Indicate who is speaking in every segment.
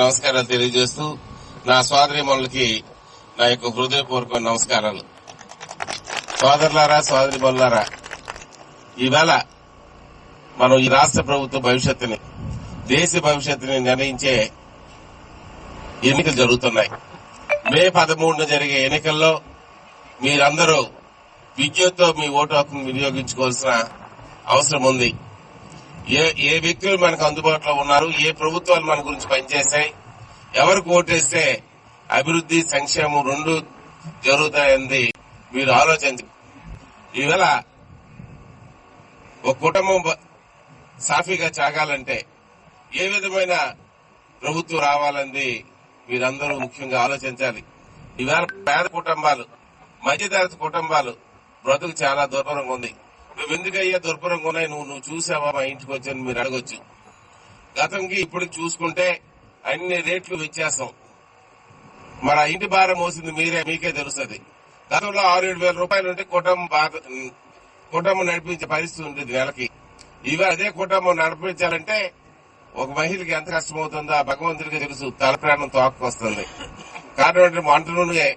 Speaker 1: నమస్కారాలు తెలియజేస్తూ నా సోదరి నా యొక్క హృదయపూర్వక నమస్కారాలు. సోదరులారా సోదరిమణులారా ఈవేళ మనం ఈ రాష్ట్ర ప్రభుత్వ భవిష్యత్తుని దేశ భవిష్యత్తుని నిర్ణయించే ఎన్నికలు జరుగుతున్నాయి. మే పదమూడున జరిగే ఎన్నికల్లో మీరందరూ విద్యుత్తో మీ ఓటు హక్కును వినియోగించుకోవాల్సిన అవసరం ఉంది. ఏ ఏ వ్యక్తులు మనకు అందుబాటులో ఉన్నారు ఏ ప్రభుత్వాలు మన గురించి పనిచేశాయి ఎవరికి ఓటేస్తే అభివృద్ధి సంక్షేమం రెండు జరుగుతాయంది మీరు ఆలోచించ ఈవేళ ఒక కుటుంబం బ- సాఫీగా సాగాలంటే ఏ విధమైన ప్రభుత్వం రావాలంది మీరందరూ ముఖ్యంగా ఆలోచించాలి. ఈవేళ పేద కుటుంబాలు మధ్యతరగతి కుటుంబాలు బ్రతుకు చాలా దూరంగా ఉంది. ఎందుకయ్యా దుర్పురం ఉన్నాయి నువ్వు నువ్వు చూసావా మా ఇంటికి వచ్చని మీరు అడగొచ్చు. గతంకి ఇప్పటికి చూసుకుంటే అన్ని రేట్లు వ్యత్యాసం. మన ఇంటి భారం మోసింది మీరే మీకే తెలుస్తుంది. గతంలో ఆరు ఏడు వేల రూపాయలు ఉంటే కుటుంబం బాధ కుటుంబం నడిపించే పరిస్థితి ఉంటుంది నెలకి. ఇవి అదే కుటుంబం నడిపించాలంటే ఒక మహిళకి ఎంత కష్టమవుతుందో ఆ భగవంతుడికి తెలుసు. తల ప్రాణం తోక్కొస్తుంది. కారణం అంటే వంట నూనె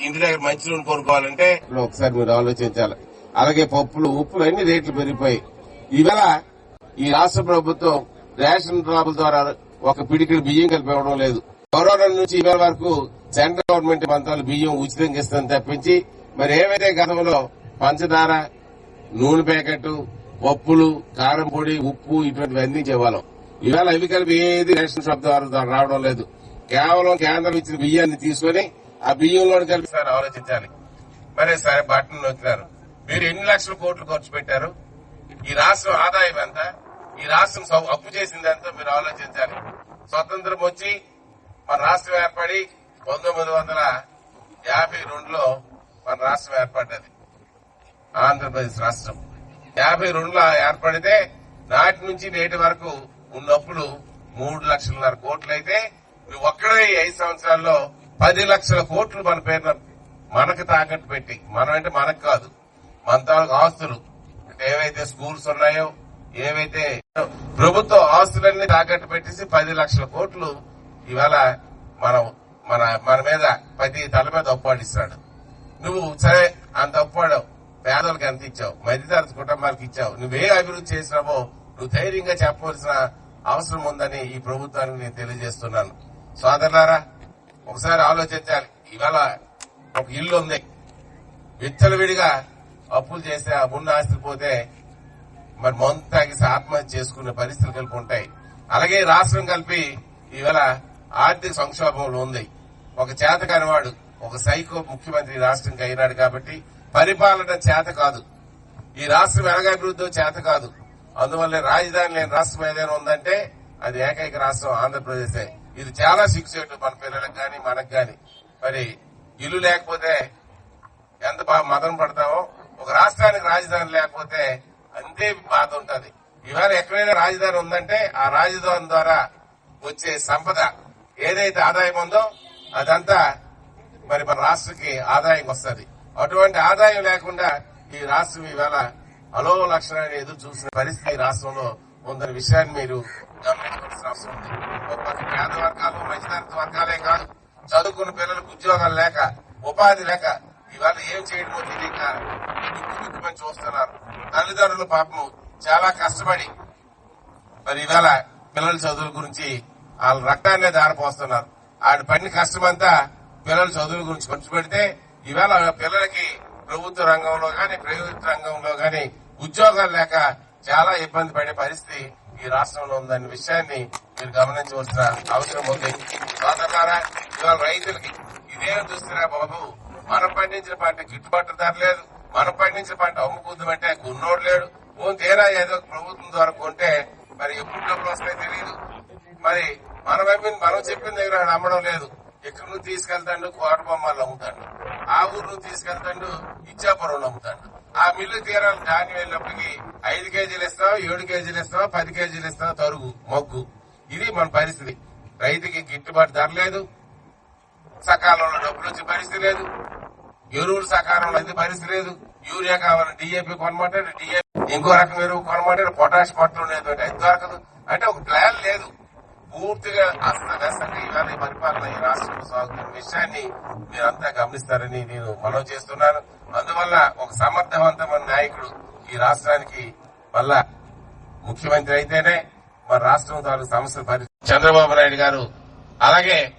Speaker 1: ఇంటి దగ్గర మంచి నూనె కొనుక్కోవాలంటే ఒకసారి మీరు ఆలోచించాలి. అలాగే పప్పులు ఉప్పులు అన్ని రేట్లు పెరిగిపోయి ఈవేళ ఈ రాష్ట్ర ప్రభుత్వం రేషన్ డ్రాపుల ద్వారా ఒక పిడికిడి బియ్యం కలిపి ఇవ్వడం లేదు. కరోనా నుంచి ఇవాళ వరకు సెంట్రల్ గవర్నమెంట్ మంత్రాలు బియ్యం ఉచితంగా ఇస్తుందని తప్పించి మరి ఏవైతే గతంలో పంచదార నూనె ప్యాకెట్ పప్పులు కారం పొడి ఉప్పు ఇటువంటివి అందించేవాళ్ళం ఇవాళ ఇవి కలిపి ఏది రేషన్ షాప్ ద్వారా రావడం లేదు. కేవలం కేంద్రం ఇచ్చిన బియ్యాన్ని తీసుకుని ఆ బియ్యంలో కలిపి సార్ ఆలోచించాలి. మరి సరే బట్టన్ నొక్కినారు. మీరు ఎన్ని లక్షల కోట్లు ఖర్చు పెట్టారు? ఈ రాష్ట్రం ఆదాయం ఎంత? ఈ రాష్ట్రం సౌ- అప్పు చేసింది ఎంత? మీరు ఆలోచించాలి. స్వతంత్రం వచ్చి మన రాష్ట్రం ఏర్పడి పంతొమ్మిది వందల యాభై రెండులో మన రాష్ట్రం ఏర్పడ్డది. ఆంధ్రప్రదేశ్ రాష్ట్రం. యాభై రెండులో ఏర్పడితే నాటి నుంచి నేటి వరకు ఉన్నప్పుడు మూడు లక్షలన్నర కోట్లు అయితే ఒక్కడే ఐదు సంవత్సరాల్లో పది లక్షల కోట్లు మన పేరున మనకు తాకట్టు పెట్టి మనం అంటే మనకు కాదు. మంత్రాలకు ఆస్తులు. అంటే ఏవైతే స్కూల్స్ ఉన్నాయో ఏవైతే ప్రభుత్వ ఆస్తులన్నీ తాకట్టు పెట్టేసి పది లక్షల కోట్లు ఇవాళ మనం మన మన మీద ప్రతి తల మీద ఒప్పాడిస్తాడు నువ్వు సరే అంత ఒప్పాడావు పేదలకు ఎంత ఇచ్చావు? మధ్యతరగతి కుటుంబాలకు ఇచ్చావు. నువ్వే అభివృద్ధి చేసినావో నువ్వు ధైర్యంగా చెప్పవలసిన అవసరం ఉందని ఈ ప్రభుత్వానికి నేను తెలియజేస్తున్నాను. సోదరులారా ఒకసారి ఆలోచించాలి. ఇవాళ ఒక ఇల్లు ఉంది. విచ్చలవిడిగా అప్పులు చేస్తే ఆ ఉన్న ఆస్తి పోతే మరి మందు తాగేసి ఆత్మహత్య చేసుకునే పరిస్థితులు కలిపి ఉంటాయి. అలాగే రాష్ట్రం కలిపి ఇవాళ ఆర్థిక సంక్షోభంలో ఉంది. ఒక చేత వాడు ఒక సైకో ముఖ్యమంత్రి రాష్ట్రంకి అయినాడు కాబట్టి పరిపాలన చేత కాదు. ఈ రాష్ట్రం ఎలాగభివృద్ధి చేత కాదు. అందువల్ల రాజధాని లేని రాష్ట్రం ఏదైనా ఉందంటే అది ఏకైక రాష్ట్రం ఆంధ్రప్రదేశే. ఇది చాలా సిక్సేటు మన పిల్లలకు కానీ మనకు కానీ మరి ఇల్లు లేకపోతే ఎంత బాగా మదన పడతామో ఒక రాష్ట్రానికి రాజధాని లేకపోతే అంతే బాధ ఉంటది. ఇవాళ ఎక్కడైనా రాజధాని ఉందంటే ఆ రాజధాని ద్వారా వచ్చే సంపద ఏదైతే ఆదాయం ఉందో అదంతా మరి మన రాష్ట్రకి ఆదాయం వస్తుంది. అటువంటి ఆదాయం లేకుండా ఈ రాష్ట్రం ఇవాళ అలో లక్షణాన్ని ఎదురు చూసిన పరిస్థితి రాష్ట్రంలో ఉందనే విషయాన్ని మీరు గమనించవలసిన అవసరం ఉంది. ఒక పేద వర్గాలు మధ్యతరగతి వర్గాలే కాదు చదువుకున్న పిల్లలకు ఉద్యోగాలు లేక ఉపాధి లేక ఇవాళ ఏం చేయడమో తెలియక దిక్కు చూస్తున్నారు. తల్లిదండ్రులు పాపం చాలా కష్టపడి మరి ఇవాళ పిల్లల చదువుల గురించి వాళ్ళ రక్తాన్నే దారపోస్తున్నారు. ఆడి పడిన కష్టమంతా పిల్లల చదువుల గురించి ఖర్చు పెడితే ఇవాళ పిల్లలకి ప్రభుత్వ రంగంలో గాని ప్రైవేట్ రంగంలో గాని ఉద్యోగాలు లేక చాలా ఇబ్బంది పడే పరిస్థితి ఈ రాష్ట్రంలో ఉందనే విషయాన్ని మీరు గమనించవలసిన అవసరం ఉంది. సోదరులారా ఇవాళ రైతులకి ఇదేం చూస్తున్నా బాబు? మనం పండించిన పంట గిట్టుబాటు ధర లేదు. మనం పండించిన పంట అమ్ముకుందామంటే గున్నోడు లేడు. ఓన్ తీరా ఏదో ప్రభుత్వం ద్వారా కొంటే మరి ఎప్పుడు డబ్బులు వస్తాయో తెలియదు మరి మనం అమ్మిన మనం చెప్పిన దగ్గర నమ్మడం అమ్మడం లేదు. ఇక్కడ నువ్వు తీసుకెళ్తాడు? కోట బొమ్మలు అమ్ముతాడు. ఆ ఊరు నువ్వు తీసుకెళ్తాడు? ఇచ్చాపురంలో అమ్ముతాడు. ఆ మిల్లు తీరాలు. ధాన్యం వెళ్ళినప్పటికి ఐదు కేజీలు ఇస్తావా? ఏడు కేజీలు ఇస్తావా? పది కేజీలు ఇస్తావా? తరుగు మొగ్గు. ఇది మన పరిస్థితి. రైతుకి గిట్టుబాటు ధర లేదు. సకాలంలో డబ్బులు వచ్చే పరిస్థితి లేదు ఎరువులు సకాలంలో అందే పరిస్థితి లేదు యూరియా కావాలని డిఏపి కొనమంటాడు డిఏపి ఇంకో రకం ఎరువు కొనమంటాడు పొటాష్ పట్టడం లేదు అంటే అది దొరకదు. అంటే ఒక ప్లాన్ లేదు. పూర్తిగా అస్తవ్యస్తంగా ఇవాళ పరిపాలన ఈ రాష్ట్రంలో సాగుతున్న విషయాన్ని మీరంతా గమనిస్తారని నేను మనవి చేస్తున్నాను. అందువల్ల ఒక సమర్థవంతమైన నాయకుడు ఈ రాష్ట్రానికి వల్ల ముఖ్యమంత్రి అయితేనే మన రాష్ట్రం తాలూకు సమస్యలు పరి చంద్రబాబు నాయుడు గారు. అలాగే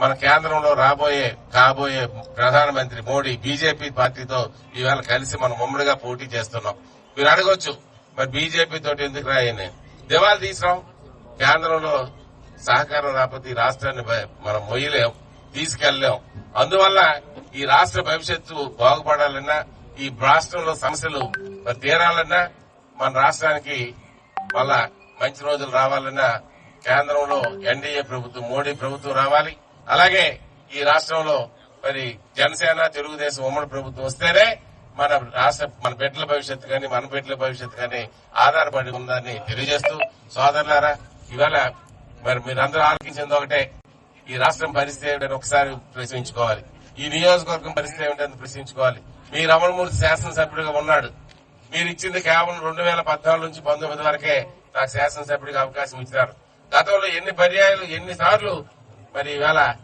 Speaker 1: మన కేంద్రంలో రాబోయే కాబోయే ప్రధానమంత్రి మోడీ బీజేపీ పార్టీతో ఇవాళ కలిసి మనం ఉమ్మడిగా పోటీ చేస్తున్నాం. మీరు అడగొచ్చు మరి బీజేపీ తోటి ఎందుకు రాయని దివాళ తీసినాం. కేంద్రంలో సహకారం రాకపోతే ఈ రాష్ట్రాన్ని మనం మొయ్యలేం తీసుకెళ్ళేం అందువల్ల ఈ రాష్ట్ర భవిష్యత్తు బాగుపడాలన్నా ఈ రాష్ట్రంలో సమస్యలు మరి తీరాలన్నా మన రాష్ట్రానికి మళ్ళా మంచి రోజులు రావాలన్నా కేంద్రంలో ఎన్డీఏ ప్రభుత్వం మోడీ ప్రభుత్వం రావాలి. అలాగే ఈ రాష్ట్రంలో మరి జనసేన తెలుగుదేశం ఉమ్మడి ప్రభుత్వం వస్తేనే మన రాష్ట్ర మన బిడ్డల భవిష్యత్తు కానీ మన బిడ్డల భవిష్యత్తు కానీ ఆధారపడి ఉందని తెలియజేస్తూ సోదరులారా ఇవాళ మరి మీరందరూ ఆలోచించింది ఒకటే ఈ రాష్ట్రం పరిస్థితి ఏమిటని ఒకసారి ప్రశ్నించుకోవాలి. ఈ నియోజకవర్గం పరిస్థితి ఏమిటని ప్రశ్నించుకోవాలి. మీ రమణమూర్తి శాసనసభ్యుడిగా ఉన్నాడు. మీరు ఇచ్చింది కేవలం రెండు వేల పద్నాలుగు నుంచి పంతొమ్మిది వరకే నాకు శాసనసభ్యుడికి అవకాశం ఇచ్చినారు గతంలో ఎన్ని పర్యాయాలు ఎన్ని సార్లు మరి ఈవేళ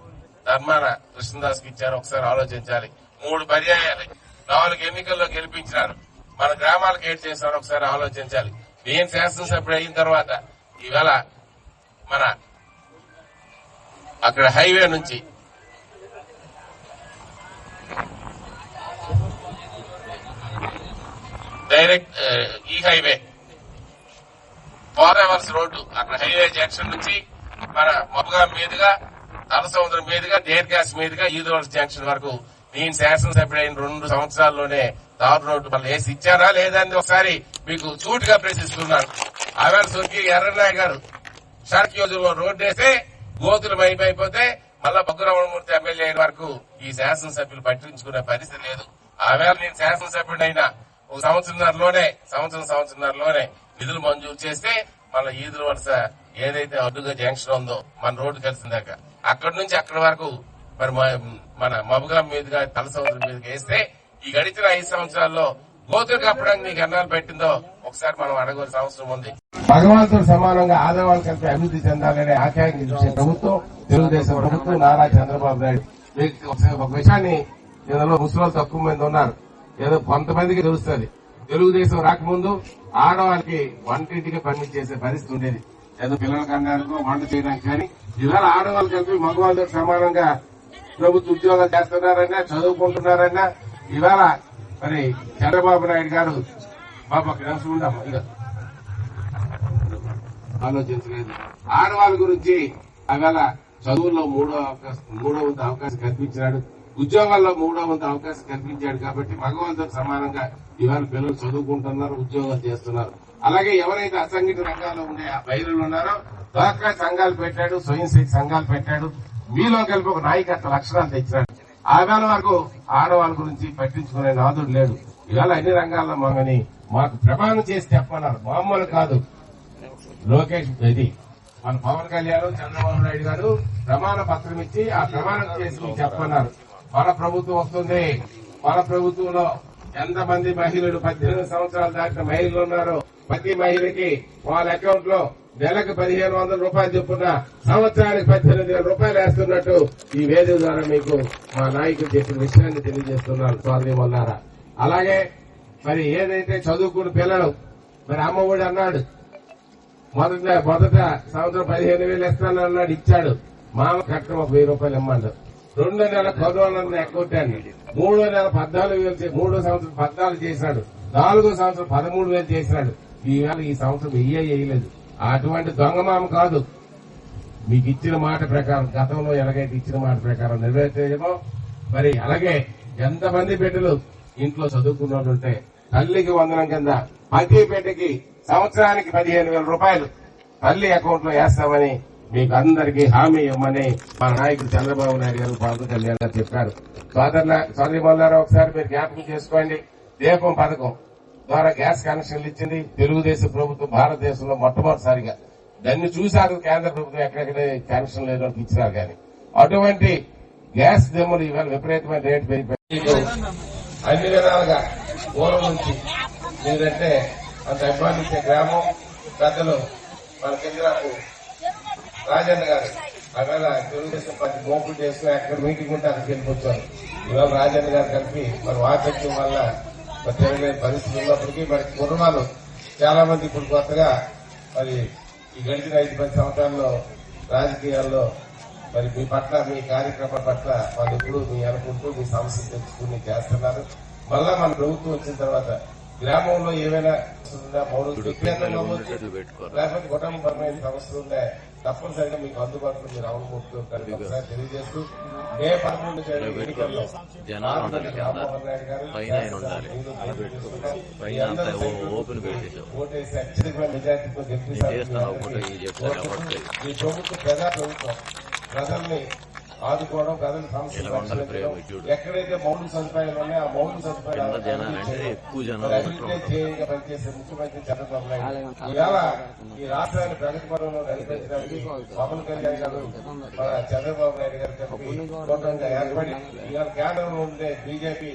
Speaker 1: ధర్మాన కృష్ణదాస్కి ఇచ్చారు ఒకసారి ఆలోచించాలి. మూడు పర్యాయాలు. నాలుగు ఎన్నికల్లో గెలిపించినారు. మన గ్రామాలకు ఏం చేశారు ఒకసారి ఆలోచించాలి. నేను శాసనసభ్యుడు అయిన తర్వాత ఈవేళ మన అక్కడ హైవే నుంచి డైరెక్ట్ ఈ హైవే ఫోర్ అవర్స్ రోడ్డు అక్కడ హైవే జంక్షన్ నుంచి మన మొబగా మీదుగా తల సముద్రం మీదుగా దేర్గాస్ మీదుగా ఈదువర్స్ జంక్షన్ వరకు నేను శాసనసభ్యుడైన రెండు సంవత్సరాల్లోనే తారు రోడ్డు మళ్ళీ వేసి ఇచ్చారా లేదా అని ఒకసారి మీకు చూటుగా ప్రశ్నిస్తున్నాను. ఆవేళ స్వర్గీయ ఎర్రనాయ గారు షార్ట్ యోజనలో రోడ్డు వేస్తే గోతులు మైపోయిపోతే మళ్ళా బొగ్గురమణమూర్తి ఎమ్మెల్యే వరకు ఈ శాసనసభ్యులు పట్టించుకునే పరిస్థితి లేదు. ఆవేళ నేను శాసనసభ్యుడైనా ఒక సంవత్సరంన్నరలోనే సంవత్సరం సంవత్సరంన్నరలోనే నిధులు మంజూరు చేస్తే మన ఈదుల వరుస ఏదైతే అడ్డుగా జంక్షన్ ఉందో మన రోడ్డు కలిసిందాక అక్కడి నుంచి అక్కడి వరకు మరి మన మబుగా మీదుగా తలసముద్రం మీదుగా వేస్తే ఈ గడిచిన ఐదు సంవత్సరాల్లో గోతులు కప్పడానికి నీకు ఎన్నాలు పెట్టిందో ఒకసారి మనం అడగవలసిన అవసరం ఉంది. భగవంతుడు సమానంగా ఆదవాళ్ళు కలిపి అభివృద్ధి చెందాలనే ఆఖ్యాన్ని చూసే ప్రభుత్వం తెలుగుదేశం ప్రభుత్వం నారా చంద్రబాబు నాయుడు. మీకు ఒక- ఒక విషయాన్ని ఇందులో ముసలి తక్కువ మంది ఉన్నారు. ఏదో కొంతమందికి తెలుస్తుంది. తెలుగుదేశం రాకముందు ఆడవాళ్ళకి వంటింటికి పని చేసే పరిస్థితి ఉండేది. ఏదో పిల్లల కన్నాలకు వంట చేయడానికి కానీ ఇవాళ ఆడవాళ్ళు కలిపి మగవాళ్ళతో సమానంగా ప్రభుత్వ ఉద్యోగాలు చేస్తున్నారన్నా చదువుకుంటున్నారన్నా ఇవాళ మరి చంద్రబాబు నాయుడు గారు బాబా ఒక నిమిషం ఉండమ్మా ఆలోచించలేదు. ఆడవాళ్ళ గురించి అవేళ చదువుల్లో మూడో అవకాశం మూడో అవకాశం కల్పించినాడు ఉద్యోగాల్లో మూడో వంతు అవకాశం కల్పించాడు కాబట్టి భగవంతుడు సమానంగా ఇవాళ పిల్లలు చదువుకుంటున్నారు ఉద్యోగాలు చేస్తున్నారు. అలాగే ఎవరైతే అసంఘటిత రంగాల్లో ఉండే ఆ మహిళలు ఉన్నారో డ్వాక్రా సంఘాలు పెట్టాడు స్వయం శక్తి సంఘాలు పెట్టాడు. మీలో కలిపి ఒక నాయకత్వ లక్షణాలు తెచ్చినాడు ఆ వరకు ఆడవాళ్ళ గురించి పట్టించుకునే నాదుడు లేడు. ఇవాళ అన్ని రంగాల్లో మమ్మల్ని మాకు ప్రమాణం చేసి చెప్పన్నారు మామూలు కాదు. లోకేష్ ఇది. మన పవన్ కళ్యాణ్ చంద్రబాబు నాయుడు గారు ప్రమాణ పత్రం ఇచ్చి ఆ ప్రమాణం చేసి చెప్పన్నారు మన ప్రభుత్వం వస్తుంది. మన ప్రభుత్వంలో ఎంతమంది మహిళలు పద్దెనిమిది సంవత్సరాలు దాటిన మహిళలు ఉన్నారో? ప్రతి మహిళకి వాళ్ళ అకౌంట్లో నెలకు పదిహేను వందల రూపాయలు చొప్పున సంవత్సరానికి పద్దెనిమిది వేల రూపాయలు వేస్తున్నట్టు ఈ వేదిక ద్వారా మీకు మా నాయకులు చెప్పిన విషయాన్ని తెలియజేస్తున్నారు. స్వామి వల్లారా అలాగే మరి ఏదైతే చదువుకున్న పిల్లలు మరి అమ్మఒడి అన్నాడు మొదట మొదట సంవత్సరం పదిహేను వేలు ఇస్తాను అన్నాడు ఇచ్చాడు. మామ కట్టడం ఒక వెయ్యి రూపాయలు ఇమ్మండు. రెండో నెల కరోనా ఎక్కొట్టాను మూడో నెల పద్నాలుగు వేలు మూడో సంవత్సరం పద్నాలుగు చేసినాడు. నాలుగో సంవత్సరం పదమూడు వేలు చేసినాడు. ఈవేళ ఈ సంవత్సరం వెయ్యే వేయలేదు. అటువంటి దొంగమామ కాదు. మీకు ఇచ్చిన మాట ప్రకారం గతంలో ఎలాగైతే ఇచ్చిన మాట ప్రకారం నెరవేర్చేయమో మరి అలాగే ఎంతమంది బిడ్డలు ఇంట్లో చదువుకున్న ఉంటే తల్లికి వందనం కింద ప్రతి బిడ్డకి సంవత్సరానికి పదిహేను వేల రూపాయలు తల్లి అకౌంట్లో వేస్తామని మీకు అందరికీ హామీ ఇవ్వమని మా నాయకుడు చంద్రబాబు నాయుడు గారు పవన్ కళ్యాణ్ గారు చెప్పారు. సోదరుల సోదరి మొదలారా ఒకసారి మీరు జ్ఞాపకం చేసుకోండి. దీపం పథకం ద్వారా గ్యాస్ కనెక్షన్లు ఇచ్చింది తెలుగుదేశం ప్రభుత్వం భారతదేశంలో మొట్టమొదటిసారిగా. దాన్ని చూశారు కేంద్ర ప్రభుత్వం ఎక్కడెక్కడ కనెక్షన్ లేదో ఇచ్చినారు కానీ. అటువంటి గ్యాస్ దిమ్మలు ఇవాళ విపరీతమైన రేటు పెరిగిపోయి అన్ని విధాలుగా పూర్వం నుంచి ఏంటంటే అంత అభిమానించే గ్రామం పెద్దలు మన కింద రాజన్న గారు అక్కడ తెలుగుదేశం పార్టీ మోపులు చేసుకుని అక్కడ మీటింగ్ ఉంటే అక్కడికి వెళ్ళిపోతారు ఇవాళ రాజన్న గారు కలిపి మరి వాచక్యం వల్ల మరి తిరగలేని పరిస్థితి ఉన్నప్పటికీ మరి కుటుంబాలు చాలా మంది ఇప్పుడు కొత్తగా మరి ఈ గడిచిన ఐదు పది సంవత్సరాల్లో రాజకీయాల్లో మరి మీ పట్ల మీ కార్యక్రమం పట్ల వాళ్ళు ఎప్పుడు మీ అనుకుంటూ మీ సమస్యలు తెచ్చుకుని చేస్తున్నారు. మళ్ళా మన ప్రభుత్వం వచ్చిన తర్వాత గ్రామంలో ఏమైనా? మౌలిక విజ్ఞానంలో అవ్వచ్చు, లేకపోతే కుటుంబపరమైన సమస్యలు ఉన్నాయి తప్పనిసరిగా మీకు అందుబాటులో మీరు అవును కలిపి ఒకసారి తెలియజేస్తూ మే పదకొండు ఎన్నికల్లో. ఓటేసి అత్యధికమైన మెజార్టీతో గెలిపిస్తారు. ఈ ప్రభుత్వం ప్రజా ప్రభుత్వం ప్రజల్ని ఆదుకోవడం ప్రజల సమస్యలు. ఎక్కడైతే మౌలిక సదుపాయాలు ఉన్నాయో ఆ మౌలిక సదుపాయాలు పనిచేసే ముఖ్యమంత్రి చంద్రబాబు నాయుడు. ఇవాళ ఈ రాష్ట్రాన్ని ప్రగతి నడిపించడానికి పవన్ కళ్యాణ్ గారు చంద్రబాబు నాయుడు గారు కలిపి ఏర్పడి ఇవాళ కేంద్రంలో ఉండే బీజేపీ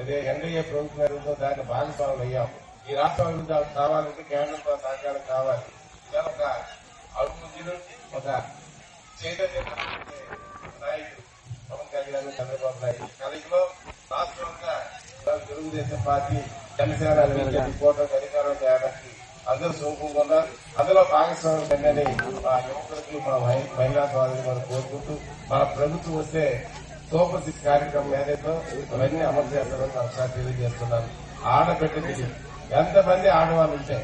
Speaker 1: అదే ఎన్డీఏ ప్రభుత్వం ఉందో దాన్ని భాగస్వాములు అయ్యాం. ఈ రాష్ట్రం అభివృద్ధి కావాలంటే కేంద్రంతో సహకారం కావాలి. ఇవాళ ఒక అభివృద్ధిలో ఒక చైతన్యం నాయకుడు పవన్ కళ్యాణ్ చంద్రబాబు నాయుడు. కలిగిలో రాష్ట్రంగా తెలుగుదేశం పార్టీ జనసేన బీజేపీ అధికారం చేయడానికి అందరూ సోకుంటున్నారు అందులో భాగస్వామ్యం కండి మా యువకులకి మా మహిళా సోదరులు మనం కోరుకుంటూ మన ప్రభుత్వం వస్తే సూపర్ సిక్స్ కార్యక్రమం ఏదైతే ఇవన్నీ అమలు చేస్తారని ఒకసారి తెలియజేస్తున్నాను. ఆడబిడ్డకి ఎంతమంది ఆడవాళ్ళు ఉంటే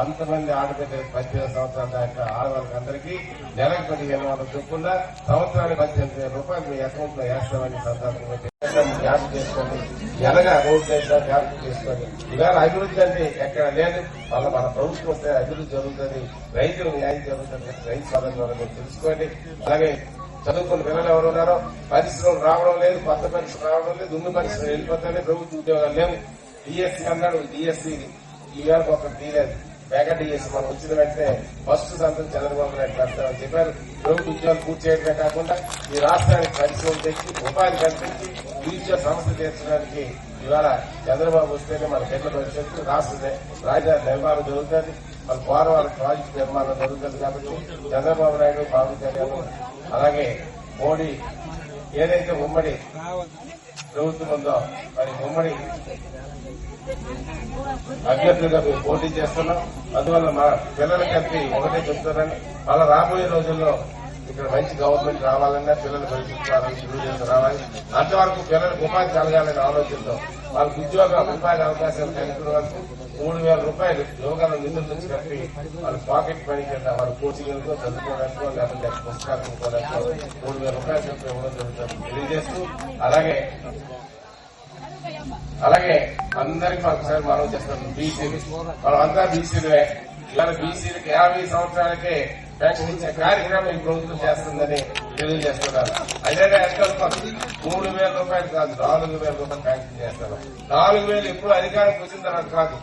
Speaker 1: అంతమంది ఆడబిడ్డ పద్దెనిమిది సంవత్సరాల దాకా ఆడవాళ్ళకి అందరికీ నెలకు పదిహేను వందల చొప్పున సంవత్సరానికి పద్దెనిమిది వేల రూపాయలు మీ అకౌంట్లో వేస్తామని సందర్భంగా జ్ఞాపకం చేసుకోండి. ఎలాగా రోడ్ వేసినా జ్ఞాపకం చేసుకోండి. ఇవాళ అభివృద్ధి అంటే ఎక్కడ లేదు. వాళ్ళ మన ప్రభుత్వం వస్తే అభివృద్ధి జరుగుతుంది. రైతులు న్యాయం జరుగుతుంది. రైతు సదన్ మీరు తెలుసుకోండి. అలాగే చదువుకున్న పిల్లలు ఎవరు ఉన్నారో పరిశ్రమలు రావడం లేదు కొత్త పరిశ్రమ రావడం లేదు ఉన్న పరిశ్రమ వెళ్ళిపోతానే ప్రభుత్వ ఉద్యోగాలు లేవు. డిఎస్సీ అన్నాడు డిఎస్సీ ఈవేళ ఒక తీయలేదు వేగండి చేసి మనం వచ్చిన వెంటనే ఫస్ట్ సంతం చంద్రబాబు నాయుడు పెడతామని చెప్పారు. ప్రభుత్వ ఉద్యోగాలు పూర్తి చేయడమే కాకుండా ఈ రాష్ట్రానికి పరిశ్రమలు తెచ్చి ఉపాధి కల్పించి నిరుద్యోగ సమస్య తీర్చడానికి ఇవాళ చంద్రబాబు వస్తేనే మన పెద్ద భవిష్యత్తు. రాష్ట్ర రాజధాని నిర్మాణం జరుగుతుంది. మన పోరవాళ్ళ ప్రాజెక్టు నిర్మాణం జరుగుతుంది కాబట్టి చంద్రబాబు నాయుడు పవన్ కళ్యాణ్ అలాగే మోడీ ఏదైతే ఉమ్మడి ప్రభుత్వం ఉందో మరి ఉమ్మడి అభ్యర్థులుగా మేము పోటీ చేస్తున్నాం. అందువల్ల మా పిల్లలకి కలిపి ఒకటే చెప్తున్నాను. అలా రాబోయే రోజుల్లో ఇక్కడ మంచి గవర్నమెంట్ రావాలన్నా పిల్లలు భవిష్యత్తు రావాలి రావాలి. అంతవరకు పిల్లలకు ఉపాధి కలగాలనే ఆలోచనతో వాళ్ళకి ఉద్యోగ ఉపాధి అవకాశాలు కలిగిన వరకు మూడు వేల రూపాయలు యువకుల నిధుల నుంచి కలిపి వాళ్ళ పాకెట్ మనీ కింద వాళ్ళ కోచింగ్లతో చదువుకోవడానికో లేకపోతే పుస్తకాలు మూడు వేల రూపాయలు చెప్పి ఇవ్వడం జరుగుతుంది. తెలియజేస్తూ అలాగే అలాగే అందరికి ఒకసారి మనం చేస్తాం బీసీలు మనమంతా బీసీలే. ఇవాళ బీసీలకు యాభై సంవత్సరాలకే పెన్షన్ ఇచ్చే కార్యక్రమం ఈ ప్రభుత్వం చేస్తుందని తెలియజేస్తున్నారు. అదే ఎంత మూడు వేల రూపాయలు కాదు నాలుగు వేల రూపాయలు పెన్షన్ చేస్తారు. నాలుగు వేలు ఎప్పుడు అధికారం వచ్చిన తర్వాత కాదు.